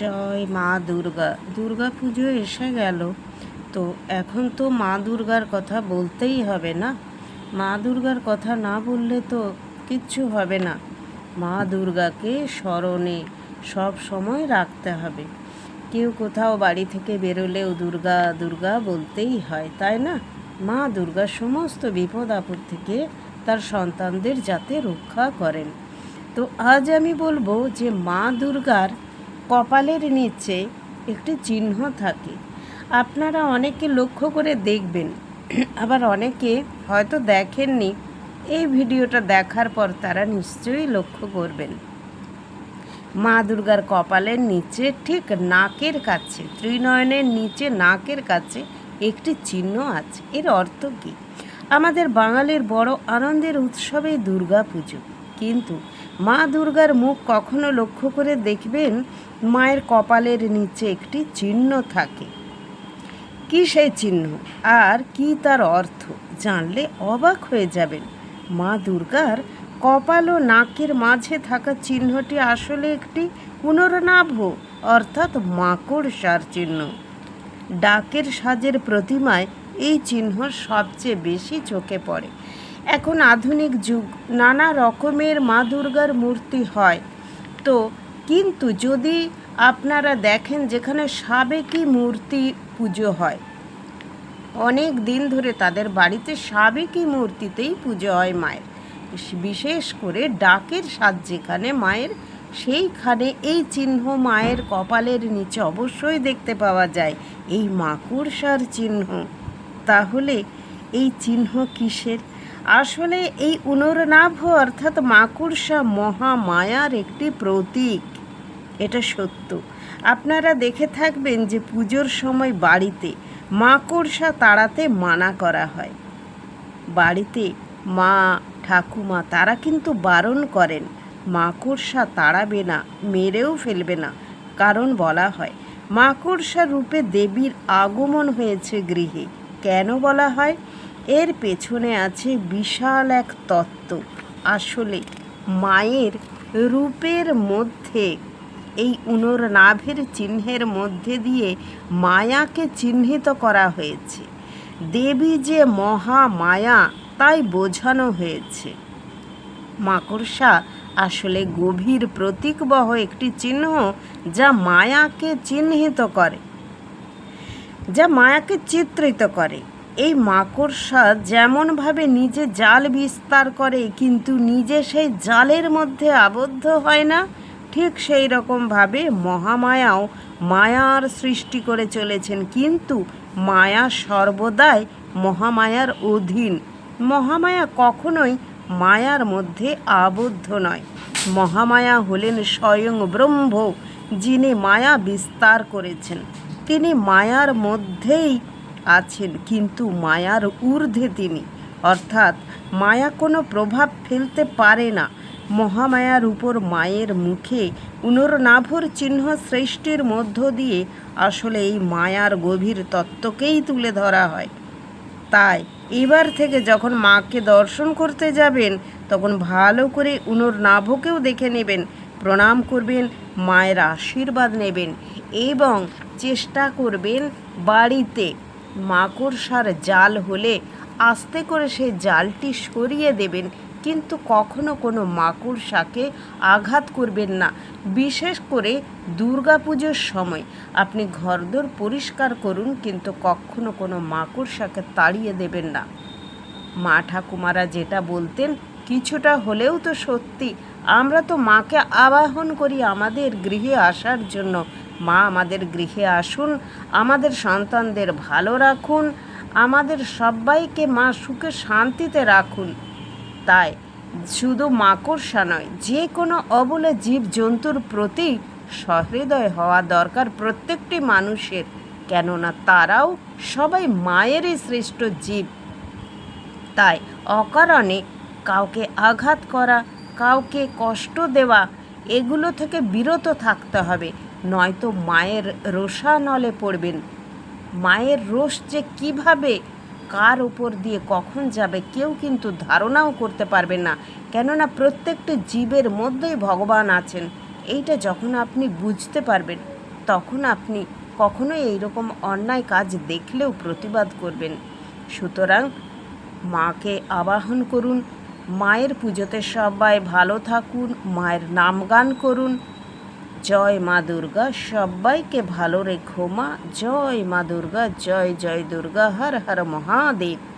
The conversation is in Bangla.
জয় মা দুর্গা। দুর্গা পুজো এসে গেল। তো এখন তো মা দুর্গার কথা বলতেই হবে না? মা দুর্গার কথা না বললে তো কিচ্ছু হবে না। মা দুর্গাকে স্মরণে সব সময় রাখতে হবে। কেউ কোথাও বাড়ি থেকে বেরোলেও দুর্গা দুর্গা বলতেই হয়, তাই না? মা দুর্গা সমস্ত বিপদ আপদ থেকে তার সন্তানদের যাতে রক্ষা করেন। তো আজ আমি বলব যে মা দুর্গার কপালের নিচে একটি চিহ্ন থাকে। আপনারা অনেকে লক্ষ্য করে দেখবেন, আবার অনেকে হয়তো দেখেননি, এই ভিডিওটা দেখার পর তারা নিশ্চয়ই লক্ষ্য করবেন। মা দুর্গার কপালের নিচে, ঠিক নাকের কাছে, ত্রিনয়নের নিচে, নাকের কাছে একটি চিহ্ন আছে। এর অর্থ কী? আমাদের বাঙালির বড় আনন্দের উৎসবে দুর্গা পুজো কিন্তু মা দুর্গার মুখ কখনো লক্ষ্য করে দেখবেন মায়ের কপালের নিচে একটি চিহ্ন থাকে। কি সেই চিহ্ন? আর কি তার অর্থ? জানলে অবাক হয়ে যাবেন। মা দুর্গার কপাল ও নাকের মাঝে থাকা চিহ্নটি আসলে একটি পুনর্নাভ অর্থাৎ মাকড়সার চিহ্ন। ডাকের সাজের প্রতিমায় এই চিহ্ন সবচেয়ে বেশি চোখে পড়ে। এখন আধুনিক যুগ, নানা রকমের মা দুর্গার মূর্তি হয়। তো, কিন্তু যদি আপনারা দেখেন যেখানে সাবেকি মূর্তি পুজো হয়, অনেক দিন ধরে তাদের বাড়িতে সাবেকি মূর্তিতেই পুজো হয় মায়ের। বিশেষ করে ডাকের সাজ যেখানে মায়ের, সেইখানে এই চিহ্ন মায়ের কপালের নিচে অবশ্যই দেখতে পাওয়া যায়, এই মাকুড়সার চিহ্ন। তাহলে এই চিহ্ন কিসের? আসলে এই উনরনাভ অর্থাৎ মাকুড়সা মহামায়ার একটি প্রতীক। এটা সত্য। আপনারা দেখে থাকবেন যে পুজোর সময় বাড়িতে মাকড়সা তাড়াতে মানা করা হয়। বাড়িতে মা, ঠাকুমা তারা কিন্তু বারণ করেন, মাকড়সা তাড়াবে না, মেরেও ফেলবে না। কারণ বলা হয়, মাকড়সা রূপে দেবীর আগমন হয়েছে গৃহে। কেন বলা হয়? এর পেছনে আছে বিশাল এক তত্ত্ব। আসলে মায়ের রূপের মধ্যে, এই উনর নাভের চিহ্নের মধ্যে দিয়ে মায়াকে চিহ্নিত করা হয়েছে। দেবী যে মহা মায়া, তাই বোঝানো হয়েছে। মাকড়সা আসলে গভীর প্রতীকবহ একটি চিহ্ন যা মায়াকে চিহ্নিত করে, যা মায়াকে চিত্রিত করে। এই মাকড়সা যেমনভাবে নিজে জাল বিস্তার করে, কিন্তু নিজে সেই জালের মধ্যে আবদ্ধ হয় না। ঠিক সেই রকমভাবে মহামায়াও মায়ার সৃষ্টি করে চলেছেন, কিন্তু মায়া সর্বদাই মহামায়ার অধীন। মহামায়া কখনোই মায়ার মধ্যে আবদ্ধ নয়। মহামায়া হলেন স্বয়ং ব্রহ্ম, যিনি মায়া বিস্তার করেছেন। তিনি মায়ার মধ্যেই আছেন, কিন্তু মায়ার ঊর্ধ্বে তিনি। অর্থাৎ, মায়া কোনো প্রভাব ফেলতে পারে না। মহামায়ার উপর মায়ের মুখে উনরনাভর চিহ্ন সৃষ্টির মধ্য দিয়ে আসলে এই মায়ার গভীর তত্ত্বকেই তুলে ধরা হয়। তাই, এবার থেকে যখন মাকে দর্শন করতে যাবেন, তখন ভালো করে উনোর নাভকেও দেখে নেবেন, প্রণাম করবেন, মায়ের আশীর্বাদ নেবেন এবং চেষ্টা করবেন বাড়িতে। মাকড়সার জাল হলে আস্তে করে সেই জালটি সরিয়ে দেবেন, কিন্তু কখনো কোনো মাকড়সাকে আঘাত করবেন না, বিশেষ করে দুর্গাপুজোর সময়। আপনি ঘরদোর পরিষ্কার করুন, কিন্তু কখনো কোনো মাকড়সাকে তাড়িয়ে দেবেন না। মা ঠাকুমারা যেটা বলতেন, কিছুটা হলেও তো সত্যি। আমরা তো মাকে আবাহন করি আমাদের গৃহে আসার জন্য। মা আমাদের গৃহে আসুন, আমাদের সন্তানদের ভালো রাখুন, আমাদের সবাইকে মা সুখে শান্তিতে রাখুন। তাই শুধু মাকড়সা নয় যে কোনো অবলে জীব জন্তুর প্রতি সহৃদয় হওয়া দরকার প্রত্যেকটি মানুষের, কেননা তারাও সবাই মায়েরই শ্রেষ্ঠ জীব। তাই অকারণে কাউকে আঘাত করা, কাউকে কষ্ট দেওয়া, এগুলো থেকে বিরত থাকতে হবে। নয়তো মায়ের রোষানলে পড়বেন। মায়ের রোষ যে কীভাবে, কার উপর দিয়ে কখন যাবে, কেউ কিন্তু ধারণাও করতে পারবে না। কেননা প্রত্যেকটি জীবের মধ্যেই ভগবান আছেন। এইটা যখন আপনি বুঝতে পারবেন, তখন আপনি কখনোই এইরকম অন্যায় কাজ দেখলেও প্রতিবাদ করবেন। সুতরাং মাকে আবাহন করুন, মায়ের পুজোতে সবাই ভালো থাকুন, মায়ের নাম গান করুন জয় মা দুর্গা, সবাইকে ভালো রেখো মা। জয় মা দুর্গা, জয় জয় দুর্গা, হর হর মহাদেব।